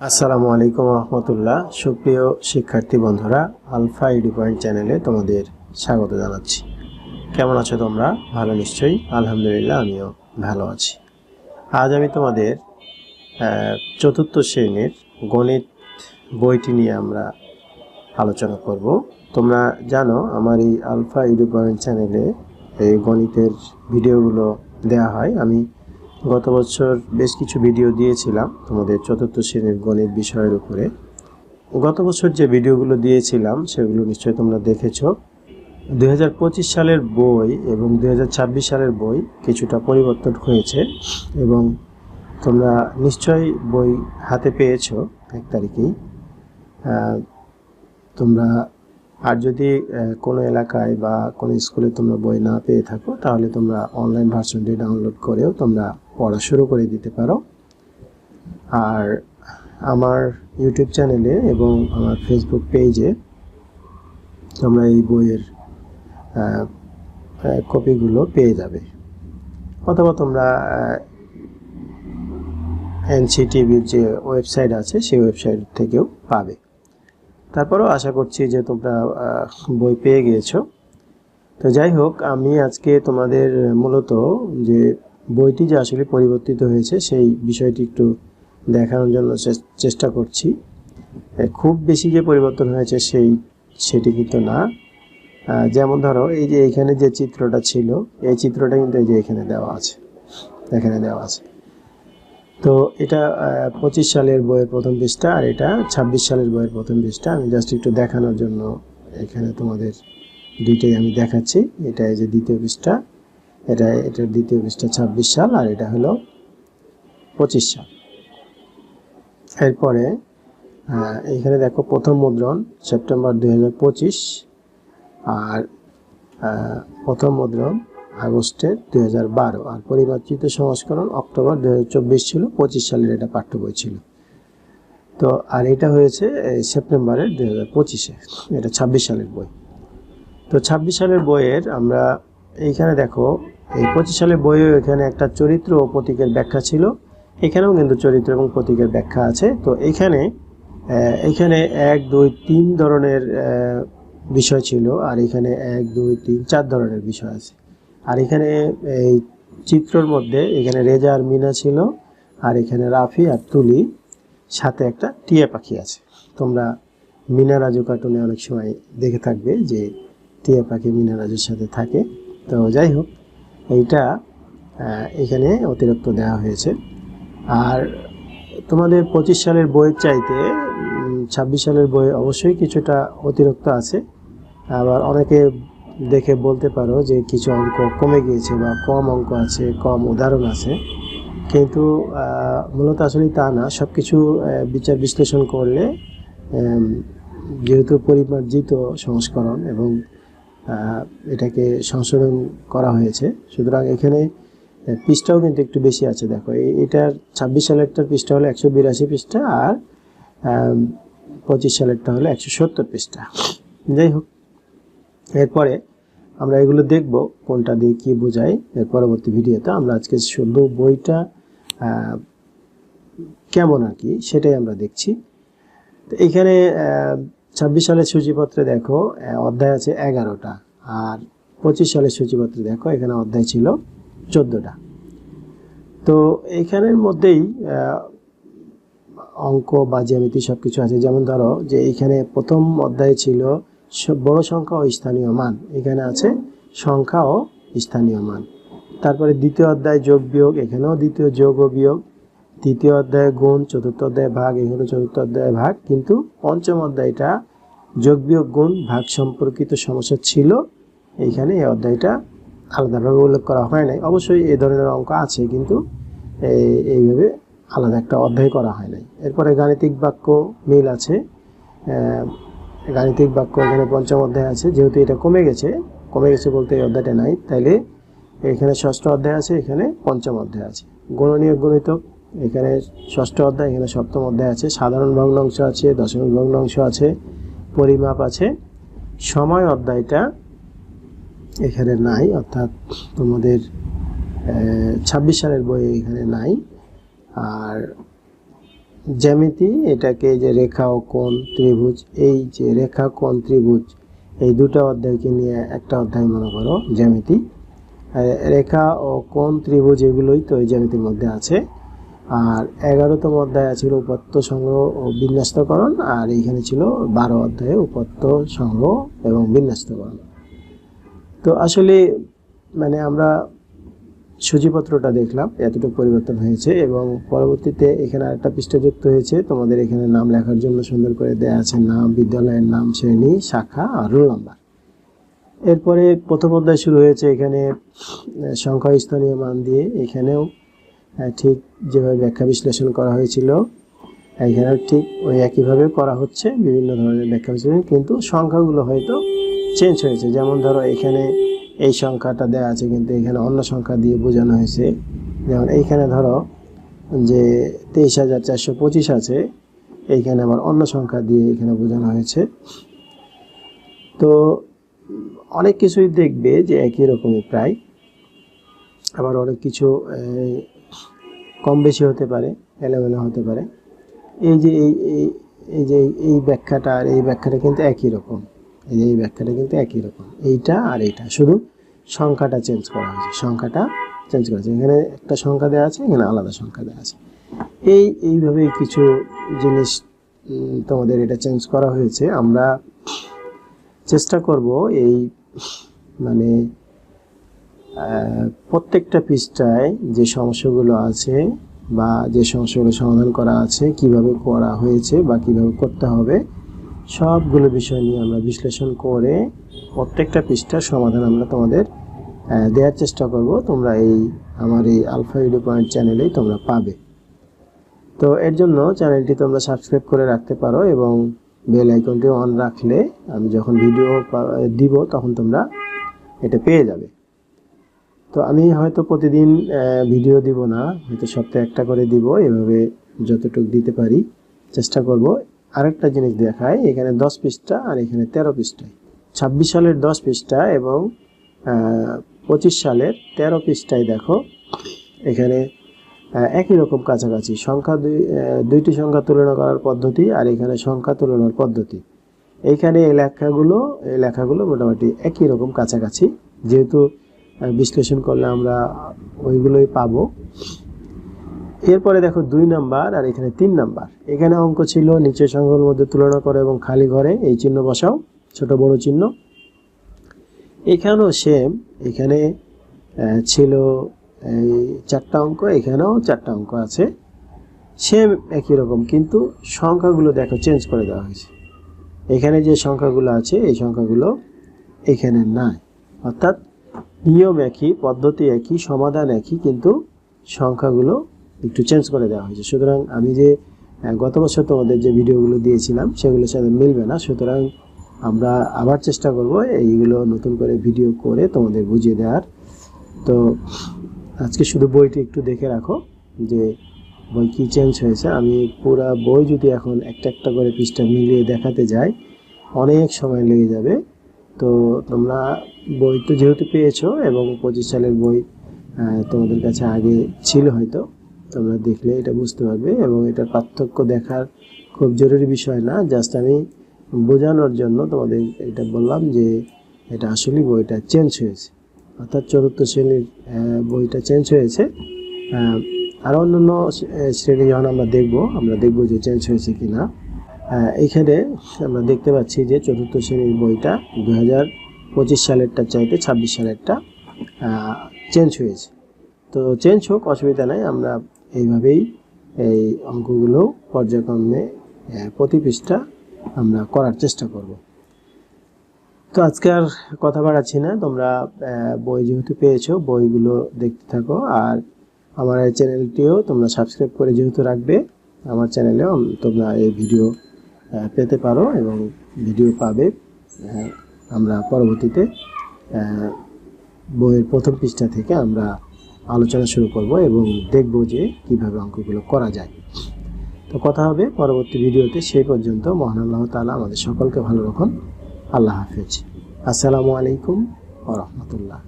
আসসালামু আলাইকুম রহমতুল্লাহ। সুপ্রিয় শিক্ষার্থী বন্ধুরা, আলফা ইডি পয়েন্ট চ্যানেলে তোমাদের স্বাগত জানাচ্ছি। কেমন আছো তোমরা? ভালো নিশ্চয়ই? আলহামদুলিল্লাহ, আমিও ভালো আছি। আজ আমি তোমাদের চতুর্থ শ্রেণির গণিত বইটি নিয়ে আমরা আলোচনা করব। তোমরা জানো, আমার এই আলফা ইডি পয়েন্ট চ্যানেলে এই গণিতের ভিডিওগুলো দেওয়া হয়। আমি গত বছর বেশ কিছু ভিডিও দিয়েছিলাম তোমাদের চতুর্থ শ্রেণির গণিত বিষয়ের উপরে। গত বছর যে ভিডিওগুলো দিয়েছিলাম, সেগুলো নিশ্চয়ই তোমরা দেখেছ। দু সালের বই এবং দু হাজার ছাব্বিশ সালের বই কিছুটা পরিবর্তন হয়েছে এবং তোমরা নিশ্চয়ই বই হাতে পেয়েছ এক তারিখেই। তোমরা আর যদি কোনো এলাকায় বা কোনো স্কুলে তোমরা বই না পেয়ে থাকো, তাহলে তোমরা অনলাইন ভার্সনটি ডাউনলোড করেও তোমরা পড়া শুরু করে দিতে পারো। আর আমার ইউটিউব চ্যানেলে এবং আমার ফেসবুক পেজে তোমরা এই বইয়ের কপিগুলো পেয়ে যাবে। অথবা তোমরা এনসিটিভির যে ওয়েবসাইট আছে সেই ওয়েবসাইট থেকেও পাবে। তারপরেও আশা করছি যে তোমরা বই পেয়ে গিয়েছো। তো যাই হোক, আমি আজকে তোমাদের মূলত যে বইটি যে আসলে পরিবর্তিত হয়েছে, সেই বিষয়টি একটু দেখানোর জন্য চেষ্টা করছি। খুব বেশি যে পরিবর্তন হয়েছে সেই, সেটি কিন্তু না। যেমন ধরো, এই যে এখানে যে চিত্রটা ছিল, এই চিত্রটা কিন্তু এই যে এখানে দেওয়া আছে, এখানে দেওয়া আছে। তো এটা পঁচিশ সালের বইয়ের প্রথম পৃষ্ঠা আর এটা ছাব্বিশ সালের বইয়ের প্রথম পৃষ্ঠা। আমি জাস্ট একটু দেখানোর জন্য এখানে তোমাদের দুইটাই আমি দেখাচ্ছি। এটা এই যে দ্বিতীয় পৃষ্ঠা। এটা এটার দ্বিতীয় পৃষ্ঠা ছাব্বিশ সাল আর এটা হলো পঁচিশ সাল। এরপরে এইখানে দেখো প্রথম মুদ্রণ সেপ্টেম্বর দু হাজার পঁচিশ আর প্রথম মুদ্রণ আগস্টের দুই হাজার বারো আর পরিমার্জিত সংস্করণ অক্টোবর দুই হাজার চব্বিশ ছিল, পঁচিশ সালের এটা পাঠ্য বই ছিল। তো, আর এটা হয়েছে সেপ্টেম্বরের দুই হাজার পঁচিশে, এটা ছাব্বিশ সালের বই। তো, ছাব্বিশ সালের বইয়ের আমরা এইখানে দেখো, এই পঁচিশ সালের বইয়েও এখানে একটা চরিত্র ও প্রতীকের ব্যাখ্যা ছিল। এখানেও কিন্তু চরিত্র এবং প্রতীকের ব্যাখ্যা আছে। তো এখানে এখানে এক, দুই, তিন ধরনের বিষয় ছিল আর এখানে এক, দুই, তিন, চার ধরনের বিষয় আছে। আর এখানে এই চিত্রর মধ্যে এখানে রেজা আর মিনা ছিল আর এখানে রাফি আর তুলি, সাথে একটা টিয়া পাখি আছে। তোমরা মিনা রাজু কার্টুনে অনেক সময় দেখে থাকবে যে টিয়া পাখি মিনা রাজুর সাথে থাকে। তো যাই হোক, এইটা এখানে অতিরিক্ত দেওয়া হয়েছে। আর তোমাদের পঁচিশ সালের বইয়ের চাইতে ছাব্বিশ সালের বই অবশ্যই কিছুটা অতিরিক্ত আছে। আবার অনেকে দেখে বলতে পারো যে কিছু অঙ্ক কমে গিয়েছে বা কম অঙ্ক আছে, কম উদাহরণ আছে। কিন্তু মূলত আসলে তা না। সব কিছু বিচার বিশ্লেষণ করলে যেহেতু পরিমার্জিত সংস্করণ এবং এটাকে সংশোধন করা হয়েছে। সুতরাং এখানে পৃষ্ঠাও কিন্তু একটু বেশি আছে, দেখো। এটার ছাব্বিশ সালেরটার পৃষ্ঠা হলো একশো বিরাশি পৃষ্ঠা আর পঁচিশ সালেরটা হলো একশো সত্তর পৃষ্ঠা। যাই হোক, এরপরে আমরা এগুলো দেখব কোনটা দিয়ে কী বোঝায়। এর পরবর্তী ভিডিওতে আমরা আজকে শুধু বইটা কেমন আর কি, সেটাই আমরা দেখছি। তো এখানে ছাব্বিশ সালের সূচিপত্রে দেখো অধ্যায় আছে এগারোটা, আর পঁচিশ সালের সূচিপত্রে দেখো, এখানে অধ্যায় ছিল চোদ্দোটা। তো এইখানের মধ্যেই অঙ্ক বা জ্যামিতি সব কিছু আছে। যেমন ধরো যে এখানে প্রথম অধ্যায় ছিল বড় সংখ্যা ও স্থানীয় মান। এখানে আছে সংখ্যা ও স্থানীয় মান। তারপরে দ্বিতীয় অধ্যায় যোগ বিয়োগ, এখানেও দ্বিতীয় যোগ ও বিয়োগ। তৃতীয় অধ্যায়ে গুণ, চতুর্থ অধ্যায়ে ভাগ এখানে চতুর্থ অধ্যায় ভাগ। কিন্তু পঞ্চম অধ্যায়টা যোগ বিয়োগ গুণ, ভাগ সম্পর্কিত সমস্যা ছিল। এইখানে এই অধ্যায়টা আলাদাভাবে উল্লেখ করা হয় নাই। অবশ্যই এই ধরনের অঙ্ক আছে, কিন্তু এই- এইভাবে আলাদা একটা অধ্যায় করা হয় নাই। এরপরে গাণিতিক বাক্য মিল আছে। গাণিতিক বাক্য এখানে পঞ্চম অধ্যায় আছে। যেহেতু এটা কমে গেছে কমে গেছে বলতে এই অধ্যায়টা নাই। তাইলে এখানে ষষ্ঠ অধ্যায় আছে, এখানে পঞ্চম অধ্যায় আছে। গণনীয় গণিতক এখানে ষষ্ঠ অধ্যায়, এখানে সপ্তম অধ্যায় আছে। সাধারণ ভগ্নাংশ আছে, দশমিক ভগ্নাংশ আছে, পরিমাপ আছে। সময় অধ্যায়টা এখানে নাই, অর্থাৎ তোমাদের ছাব্বিশ সালের বই এখানে নাই। আর জ্যামিতি, এটাকে যে রেখা ও কোণ ত্রিভুজ, এই যে রেখা, কোণ, ত্রিভুজ, এই দুটো অধ্যায়কে নিয়ে একটা অধ্যায় মনে করো, জ্যামিতি। রেখা ও কোণ, ত্রিভুজ এগুলোই তো এই জ্যামিতির মধ্যে আছে। আর এগারোতম অধ্যায় ছিল উপাত্ত সংগ্রহ ও বিন্যস্তকরণ, আর এইখানে ছিল বারো অধ্যায়ে উপাত্ত সংগ্রহ এবং বিন্যস্তকরণ। তো আসলে মানে আমরা সূচিপত্রটা দেখলাম, এতটুকু পরিবর্তন হয়েছে এবং পরবর্তীতে এখানে আরেকটা পৃষ্ঠা যুক্ত হয়েছে, তোমাদের এখানে নাম লেখার জন্য সুন্দর করে দেয়া আছে নাম, বিদ্যালয়ের নাম, শ্রেণি, শাখা আর রোল নাম্বার। এরপরে প্রথম অধ্যায় শুরু হয়েছে এখানে সংখ্যা স্থানীয় মান দিয়ে। এখানেও ঠিক যেভাবে ব্যাখ্যা বিশ্লেষণ করা হয়েছিল এখানেও ঠিক ওই একইভাবে করা হচ্ছে, বিভিন্ন ধরনের ব্যাখ্যা বিশ্লেষণ, কিন্তু সংখ্যাগুলো হয়তো চেঞ্জ হয়েছে। যেমন ধরো এখানে এই সংখ্যাটা দেওয়া আছে, কিন্তু এখানে অন্য সংখ্যা দিয়ে বোঝানো হয়েছে। যেমন এইখানে ধরো যে তেইশ হাজার চারশো পঁচিশ আছে, এইখানে আবার অন্য সংখ্যা দিয়ে এখানে বোঝানো হয়েছে। তো অনেক কিছুই দেখবে যে একই রকমই প্রায়। আবার অনেক কিছু কম বেশি হতে পারে, এলোমেলো হতে পারে। এই যে, এই, এই- যে, এই ব্যাখ্যাটা আর এই ব্যাখ্যাটা কিন্তু একই রকম। এই যে, এই ব্যাখ্যাটা কিন্তু একই রকম। এইটা আর এইটা। শুধু সংখ্যাটা চেঞ্জ করা হয়েছে। সংখ্যাটা চেঞ্জ করা হয়েছে। এখানে একটা সংখ্যা দেওয়া আছে, এখানে আলাদা সংখ্যা দেওয়া আছে। এই এইভাবেই কিছু জিনিস তোমাদের এটা চেঞ্জ করা হয়েছে। আমরা চেষ্টা করব এই মানে প্রত্যেকটা পৃষ্ঠায় যে সমস্যাগুলো আছে বা যে সমস্যাগুলো সমাধান করা আছে, কীভাবে করা হয়েছে বা কীভাবে করতে হবে, সবগুলো বিষয় নিয়ে আমরা বিশ্লেষণ করে প্রত্যেকটা পৃষ্ঠার সমাধান আমরা তোমাদের দেওয়ার চেষ্টা করব। তোমরা এই, আমার এই আলফা ভিডিও পয়েন্ট চ্যানেলেই তোমরা পাবে। তো এর জন্য চ্যানেলটি তোমরা সাবস্ক্রাইব করে রাখতে পারো এবং বেল আইকনটি অন রাখলে আমি যখন ভিডিও দিব, তখন তোমরা এটা পেয়ে যাবে। তো আমি হয়তো প্রতিদিন ভিডিও দিব না। হয়তো সপ্তাহে একটা করে দিব, এভাবে যতটুকু দিতে পারি, চেষ্টা করব। আরেকটা জিনিস দেখায়, এখানে দশ পৃষ্ঠা আর এখানে তেরো পৃষ্ঠায়। ছাব্বিশ সালের দশ পৃষ্ঠা এবং পঁচিশ সালের তেরো পৃষ্ঠায় দেখো, এখানে একই রকম কাছাকাছি। সংখ্যা দুই দুইটি সংখ্যা তুলনা করার পদ্ধতি আর এখানে সংখ্যা তুলনার পদ্ধতি। এইখানে এই লেখাগুলো এই লেখাগুলো মোটামুটি একই রকম কাছাকাছি। যেহেতু বিশ্লেষণ করলে আমরা ওইগুলোই পাবো। এরপরে দেখো দুই নাম্বার আর এখানে তিন নাম্বার। এখানে অঙ্ক ছিল নিচের সংখ্যাগুলোর মধ্যে তুলনা করে এবং খালি ঘরে এই চিহ্ন বসাও, ছোট বড় চিহ্ন। এখানেও সেম এখানে ছিল, এই চারটা অঙ্ক, এখানেও চারটা অঙ্ক আছে। সেম একই রকম, কিন্তু সংখ্যাগুলো দেখো চেঞ্জ করে দেওয়া হয়েছে। এখানে যে সংখ্যাগুলো আছে, এই সংখ্যাগুলো এখানে নাই। অর্থাৎ নিয়ম একই, পদ্ধতি একই, সমাধান একই, কিন্তু সংখ্যাগুলো একটু চেঞ্জ করে দেওয়া হয়েছে। সুতরাং আমি যে গত বছর তোমাদের যে ভিডিওগুলো দিয়েছিলাম, সেগুলোর সাথে মিলবে না। সুতরাং আমরা আবার চেষ্টা করব এইগুলো নতুন করে ভিডিও করে তোমাদের বুঝিয়ে দেওয়ার। তো আজকে শুধু বইটি একটু দেখে রাখো যে বই কি চেঞ্জ হয়েছে। আমি পুরা বই যদি এখন একটা একটা করে পৃষ্ঠা মিলিয়ে দেখাতে যাই, অনেক সময় লেগে যাবে। তো তোমরা বই তো যেহেতু পেয়েছ এবং পঁচিশ সালের বই তোমাদের কাছে আগে ছিল হয়তো তোমরা দেখলে এটা বুঝতে পারবে এবং এটার পার্থক্য দেখার খুব জরুরি বিষয় না। জাস্ট আমি বোঝানোর জন্য তোমাদের এটা বললাম যে এটা আসলে বইটা চেঞ্জ হয়েছে। অর্থাৎ চতুর্থ শ্রেণির বইটা চেঞ্জ হয়েছে। আর শ্রে- আহ, শ্রেণি যখন আমরা দেখব আমরা দেখব যে চেঞ্জ হয়েছে কি না আহ, এইখানে আমরা দেখতে পাচ্ছি যে চতুর্থ শ্রেণির বইটা দু হাজার পঁচিশ সালেরটা চাইতে ছাব্বিশ সালেরটা চেঞ্জ হয়েছে। তো চেঞ্জ হোক অসুবিধা নাই আমরা এইভাবেই এই অঙ্কগুলো পর্যায়ক্রমে প্রতি পৃষ্ঠা আমরা করার চেষ্টা করব। তো আজকে আর কথা বাড়াচ্ছি না তোমরা বই যেহেতু পেয়েছ বইগুলো দেখতে থাকো আর আমার এই চ্যানেলটিও তোমরা সাবস্ক্রাইব করে যেহেতু রাখবে আমার চ্যানেলেও তোমরা এই ভিডিও পেতে পারো এবং ভিডিও পাবে। আমরা পরবর্তীতে বইয়ের প্রথম পৃষ্ঠা থেকে আমরা আলোচনা শুরু করব এবং দেখব যে কীভাবে অঙ্কগুলো করা যায়। তো কথা হবে পরবর্তী ভিডিওতে। সেই পর্যন্ত মহান আল্লাহ তাআলা আমাদের সকলকে ভালো রাখুন। আল্লাহ হাফেজ। আসসালামু আলাইকুম ওয়া রাহমাতুল্লাহ।